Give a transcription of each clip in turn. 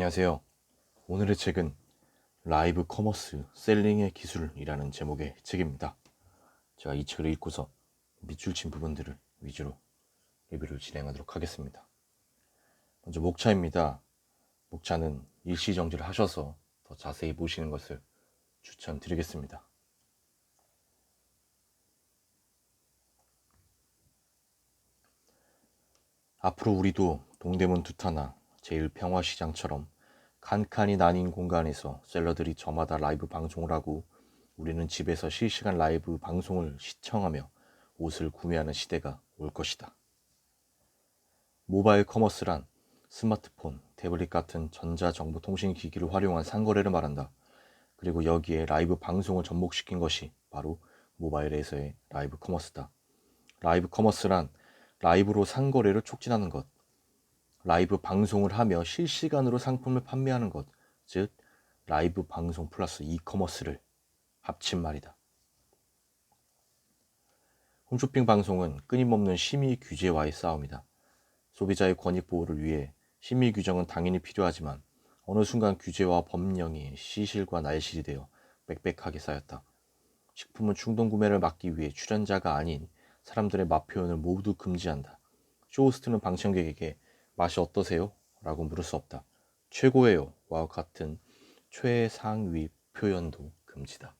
안녕하세요. 오늘의 책은 라이브 커머스 셀링의 기술이라는 제목의 책입니다. 제가 이 책을 읽고서 밑줄 친 부분들을 위주로 리뷰를 진행하도록 하겠습니다. 먼저 목차입니다. 목차는 일시 정지를 하셔서 더 자세히 보시는 것을 추천드리겠습니다. 앞으로 우리도 동대문 두타나 제일평화시장처럼 칸칸이 나뉜 공간에서 셀러들이 저마다 라이브 방송을 하고 우리는 집에서 실시간 라이브 방송을 시청하며 옷을 구매하는 시대가 올 것이다. 모바일 커머스란 스마트폰, 태블릿 같은 전자정보통신기기를 활용한 상거래를 말한다. 그리고 여기에 라이브 방송을 접목시킨 것이 바로 모바일에서의 라이브 커머스다. 라이브 커머스란 라이브로 상거래를 촉진하는 것, 라이브 방송을 하며 실시간으로 상품을 판매하는 것, 즉 라이브 방송 플러스 이커머스를 합친 말이다. 홈쇼핑 방송은 끊임없는 심의 규제와의 싸움이다. 소비자의 권익 보호를 위해 심의 규정은 당연히 필요하지만 어느 순간 규제와 법령이 시실과 날실이 되어 빽빽하게 쌓였다. 식품은 충동 구매를 막기 위해 출연자가 아닌 사람들의 맛 표현을 모두 금지한다. 쇼호스트는 방청객에게 맛이 어떠세요? 라고 물을 수 없다. 최고예요. 와 같은 최상위 표현도 금지다.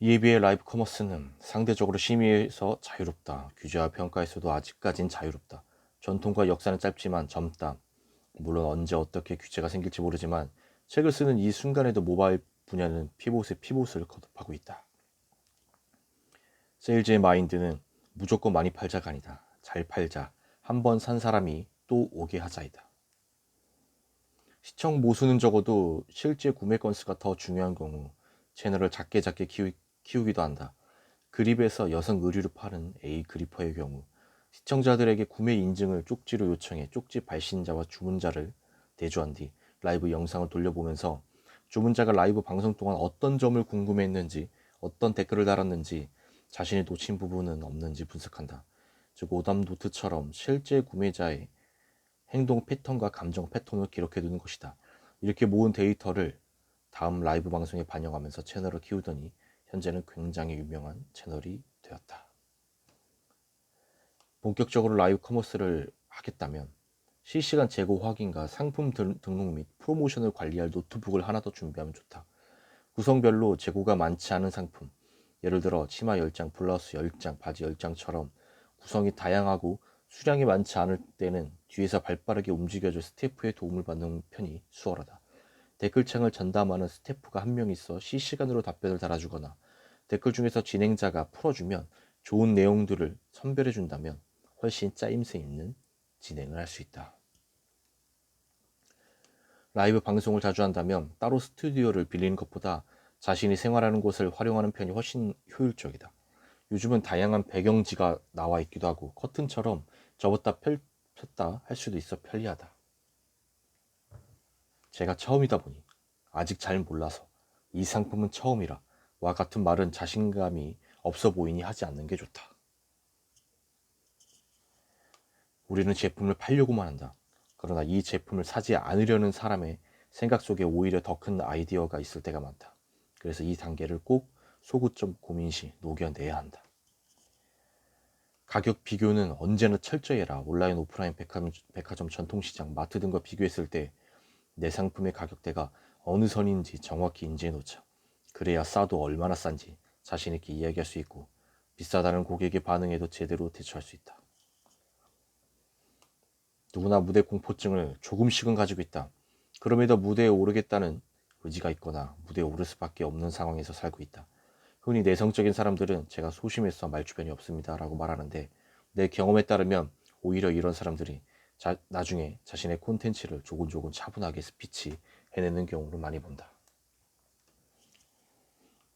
이에 비해 라이브 커머스는 상대적으로 심의에서 자유롭다. 규제와 평가에서도 아직까진 자유롭다. 전통과 역사는 짧지만 젊다. 물론 언제 어떻게 규제가 생길지 모르지만 책을 쓰는 이 순간에도 모바일 분야는 피봇에 피봇을 거듭하고 있다. 세일즈의 마인드는 무조건 많이 팔자가 아니다. 잘 팔자. 한 번 산 사람이 또 오게 하자이다. 시청 모수는 적어도 실제 구매 건수가 더 중요한 경우 채널을 작게 작게 키우, 키우기도 한다. 그립에서 여성 의류를 파는 A 그리퍼의 경우 시청자들에게 구매 인증을 쪽지로 요청해 쪽지 발신자와 주문자를 대조한 뒤 라이브 영상을 돌려보면서 주문자가 라이브 방송 동안 어떤 점을 궁금해했는지 어떤 댓글을 달았는지 자신이 놓친 부분은 없는지 분석한다. 즉 오답 노트처럼 실제 구매자의 행동 패턴과 감정 패턴을 기록해 두는 것이다. 이렇게 모은 데이터를 다음 라이브 방송에 반영하면서 채널을 키우더니 현재는 굉장히 유명한 채널이 되었다. 본격적으로 라이브 커머스를 하겠다면 실시간 재고 확인과 상품 등록 및 프로모션을 관리할 노트북을 하나 더 준비하면 좋다. 구성별로 재고가 많지 않은 상품, 예를 들어 치마 10장, 블라우스 10장, 바지 10장처럼 구성이 다양하고 수량이 많지 않을 때는 뒤에서 발빠르게 움직여줄 스태프의 도움을 받는 편이 수월하다. 댓글창을 전담하는 스태프가 한 명 있어 실시간으로 답변을 달아주거나 댓글 중에서 진행자가 풀어주면 좋은 내용들을 선별해 준다면 훨씬 짜임새 있는 진행을 할 수 있다. 라이브 방송을 자주 한다면 따로 스튜디오를 빌리는 것보다 자신이 생활하는 곳을 활용하는 편이 훨씬 효율적이다. 요즘은 다양한 배경지가 나와 있기도 하고 커튼처럼 접었다 펼쳤다 할 수도 있어 편리하다. 제가 처음이다 보니 아직 잘 몰라서 이 상품은 처음이라 와 같은 말은 자신감이 없어 보이니 하지 않는 게 좋다. 우리는 제품을 팔려고만 한다. 그러나 이 제품을 사지 않으려는 사람의 생각 속에 오히려 더 큰 아이디어가 있을 때가 많다. 그래서 이 단계를 꼭 소구점 고민 시 녹여내야 한다. 가격 비교는 언제나 철저히 해라. 온라인, 오프라인 백화점, 백화점 전통시장, 마트 등과 비교했을 때 내 상품의 가격대가 어느 선인지 정확히 인지해 놓자. 그래야 싸도 얼마나 싼지 자신 있게 이야기할 수 있고 비싸다는 고객의 반응에도 제대로 대처할 수 있다. 누구나 무대 공포증을 조금씩은 가지고 있다. 그럼에도 무대에 오르겠다는 의지가 있거나 무대에 오를 수밖에 없는 상황에서 살고 있다. 흔히 내성적인 사람들은 제가 소심해서 말주변이 없습니다 라고 말하는데 내 경험에 따르면 오히려 이런 사람들이 자, 나중에 자신의 콘텐츠를 조곤조곤 차분하게 스피치 해내는 경우를 많이 본다.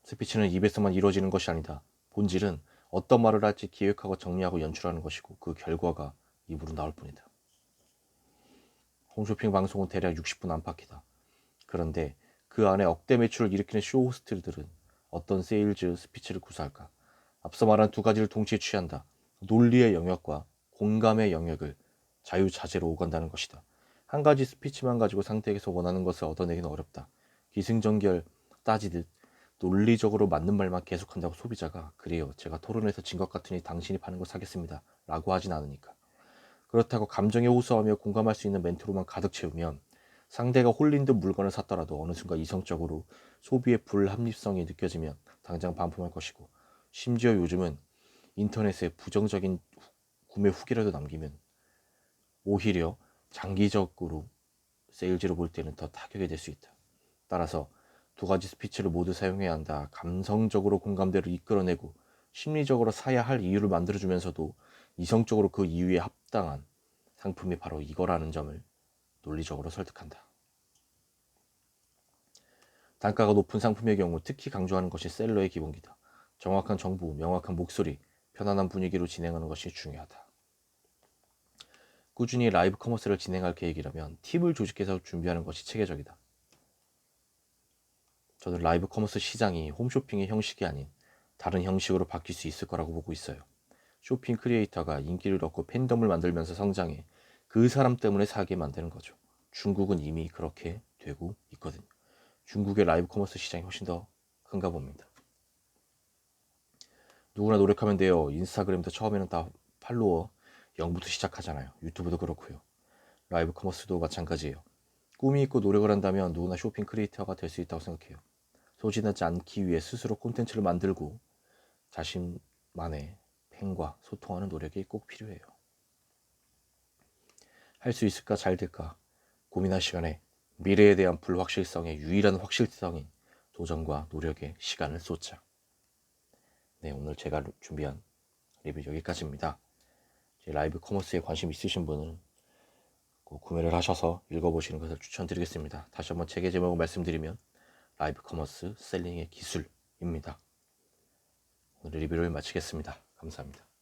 스피치는 입에서만 이루어지는 것이 아니다. 본질은 어떤 말을 할지 기획하고 정리하고 연출하는 것이고 그 결과가 입으로 나올 뿐이다. 홈쇼핑 방송은 대략 60분 안팎이다. 그런데 그 안에 억대 매출을 일으키는 쇼 호스트들은 어떤 세일즈 스피치를 구사할까? 앞서 말한 두 가지를 동시에 취한다. 논리의 영역과 공감의 영역을 자유자재로 오간다는 것이다. 한 가지 스피치만 가지고 상대에게서 원하는 것을 얻어내기는 어렵다. 기승전결 따지듯 논리적으로 맞는 말만 계속한다고 소비자가 그래요. 제가 토론에서 진 것 같으니 당신이 파는 거 사겠습니다. 라고 하진 않으니까. 그렇다고 감정에 호소하며 공감할 수 있는 멘트로만 가득 채우면 상대가 홀린 듯 물건을 샀더라도 어느 순간 이성적으로 소비의 불합리성이 느껴지면 당장 반품할 것이고 심지어 요즘은 인터넷에 부정적인 후- 구매 후기라도 남기면 오히려 장기적으로 세일즈로 볼 때는 더 타격이 될 수 있다. 따라서 두 가지 스피치를 모두 사용해야 한다. 감성적으로 공감대를 이끌어내고 심리적으로 사야 할 이유를 만들어주면서도 이성적으로 그 이유에 합당한 상품이 바로 이거라는 점을 논리적으로 설득한다. 단가가 높은 상품의 경우 특히 강조하는 것이 셀러의 기본기다. 정확한 정보, 명확한 목소리, 편안한 분위기로 진행하는 것이 중요하다. 꾸준히 라이브 커머스를 진행할 계획이라면 팀을 조직해서 준비하는 것이 체계적이다. 저는 라이브 커머스 시장이 홈쇼핑의 형식이 아닌 다른 형식으로 바뀔 수 있을 거라고 보고 있어요. 쇼핑 크리에이터가 인기를 얻고 팬덤을 만들면서 성장해 그 사람 때문에 사게 만드는 거죠. 중국은 이미 그렇게 되고 있거든요. 중국의 라이브 커머스 시장이 훨씬 더 큰가 봅니다. 누구나 노력하면 돼요. 인스타그램도 처음에는 다 팔로워 0부터 시작하잖아요. 유튜브도 그렇고요. 라이브 커머스도 마찬가지예요. 꿈이 있고 노력을 한다면 누구나 쇼핑 크리에이터가 될 수 있다고 생각해요. 소진하지 않기 위해 스스로 콘텐츠를 만들고 자신만의 팬과 소통하는 노력이 꼭 필요해요. 할 수 있을까 잘 될까 고민할 시간에 미래에 대한 불확실성의 유일한 확실성인 도전과 노력에 시간을 쏟자. 네, 오늘 제가 준비한 리뷰 여기까지입니다. 제 라이브 커머스에 관심 있으신 분은 꼭 구매를 하셔서 읽어보시는 것을 추천드리겠습니다. 다시 한번 책의 제목을 말씀드리면 라이브 커머스 셀링의 기술입니다. 오늘 리뷰를 마치겠습니다. 감사합니다.